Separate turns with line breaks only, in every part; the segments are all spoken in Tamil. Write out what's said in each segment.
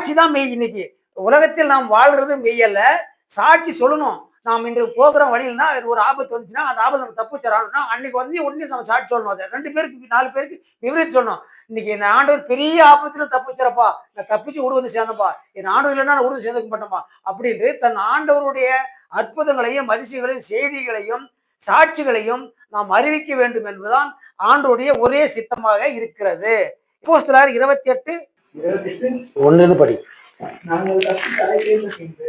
சாட்சி தான் மெய் இன்னைக்கு. உலகத்தில் நாம் வாழ்றது மெய்யல்ல சாட்சி சொல்லணும். நாம் இன்று போகிற வழியில்னா ஒரு ஆபத்து வந்துச்சுன்னா அந்த ஆபத்து நம்ம தப்பு அன்னைக்கு வந்து உடனே நம்ம சாட்சி சொல்லணும். அதை ரெண்டு பேருக்கு நாலு பேருக்கு விவரித்து சொல்லணும். இன்னைக்கு என் ஆண்டவர் பெரிய ஆபத்துல தப்பிச்சிடப்பா நான் தப்பிச்சு உடு வந்து சேர்ந்தப்பா என் ஆண்டவர் இல்லைன்னா நான் விடு சேர்ந்துக்க மாட்டோமா அப்படின்ட்டு தன் ஆண்டவருடைய அற்புதங்களையும் அதிசயங்களையும் செய்திகளையும் சாட்சிகளையும் நாம் அறிவிக்க வேண்டும் என்பதுதான் ஆண்டவருடைய ஒரே சித்தமாக இருக்கிறது. அப்போஸ்தலர் இருபத்தி எட்டு ஒன்று படி
நாங்கள் பின்பு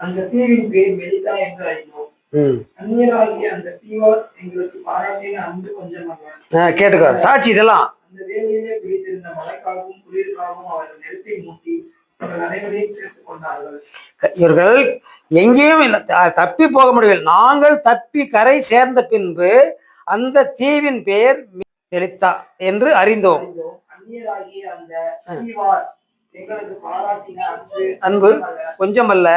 அந்த தீவின் பேர் மெலிதா என்று அறிந்தோம்
ம்.
அந்நியராகிய அந்த தீவார் எங்களுக்கு பாராட்டின அன்பு கொஞ்சம் அல்ல
ஆ, கேட்டுக்கோ. சாட்சி இதெல்லாம்.
அந்த வேலையிலே பிடித்திருந்த மழைக்காகவும் குளிர்காகவும் அவர்கள் நெருப்பை மூட்டி அவர்கள் அனைவரையும் சேர்த்துக் கொண்டார்கள்.
இவர்கள் எங்கேயும் தப்பி போக முடியவில்லை. நாங்கள் தப்பி கரை சேர்ந்த பின்பு அந்த தீவின் பெயர் எலித்தா என்று அறிந்தோம்.
அந்நியராகிய அந்த தீவார் எங்களுக்கு பாராட்டின அன்பு
அன்பு
அல்ல.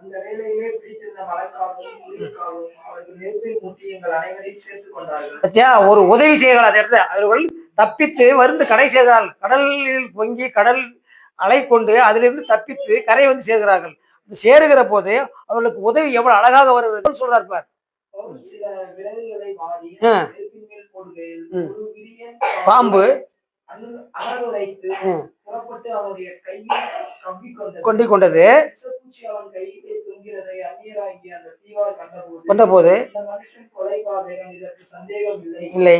அந்த வேலையிலே பிடித்திருந்த மழைக்காகவும் குளிர்காகவும் அவர்கள் நெருப்பை மூட்டி எங்கள் அனைவரையும் சேர்த்துக் கொண்டார்கள்.
பத்தியா ஒரு உதவி செய்கிறார்கள் அந்த இடத்துல. அவர்கள் தப்பித்து வருந்து கடை சேர்கிறார்கள் கடலில் பொங்கி கடல் அலை கொண்டு அதிலிருந்து தப்பித்து கரை வந்து சேர்கிறார்கள். சேருகிற போது அவர்களுக்கு உதவி எவ்வளவு அழகாக வருகிறது சொல்றார் பார். பாம்பு. கொண்டு கொண்டது
கண்டபோது இல்லை.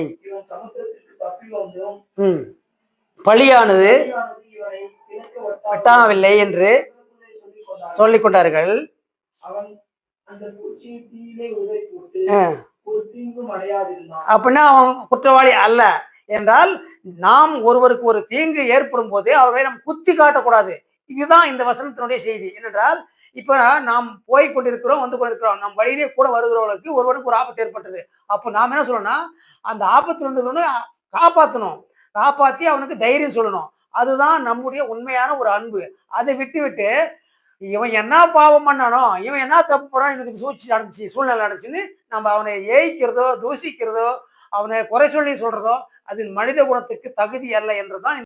பலியானது வெட்டாமவில்லை என்று
சொல்லிக்
கொண்டார்கள். அப்படின்னா அவன் குற்றவாளி அல்ல. என்றால் நாம் ஒருவருக்கு ஒரு தீங்கு ஏற்படும் போது அவர்களை நாம் குத்தி காட்டக்கூடாது. இதுதான் இந்த வசனத்தினுடைய செய்தி. என்னென்றால் இப்ப நாம் போய் கொண்டிருக்கிறோம் வந்து கொண்டிருக்கிறோம். நம் வழியிலே கூட வருகிறவர்களுக்கு ஒருவருக்கு ஒரு ஆபத்து ஏற்பட்டது. அப்போ நாம் என்ன சொல்லணும்னா அந்த ஆபத்துல இருந்ததுன்னு காப்பாற்றணும் காப்பாற்றி அவனுக்கு தைரியம் சொல்லணும். அதுதான் நம்முடைய உண்மையான ஒரு அன்பு. அதை விட்டு விட்டு இவன் என்ன பாவம் பண்ணானோ இவன் என்ன தப்பு பண்ணானோ இவனுக்கு சூழ்ச்சி நடந்துச்சு சூழ்நிலை நடந்துச்சுன்னு நம்ம அவனை ஏய்க்கிறதோ தூசிக்கிறதோ அவனை குறை சொல்லி சொல்றதோ அது மனித குணத்துக்கு தகுதி அல்ல என்றுதான்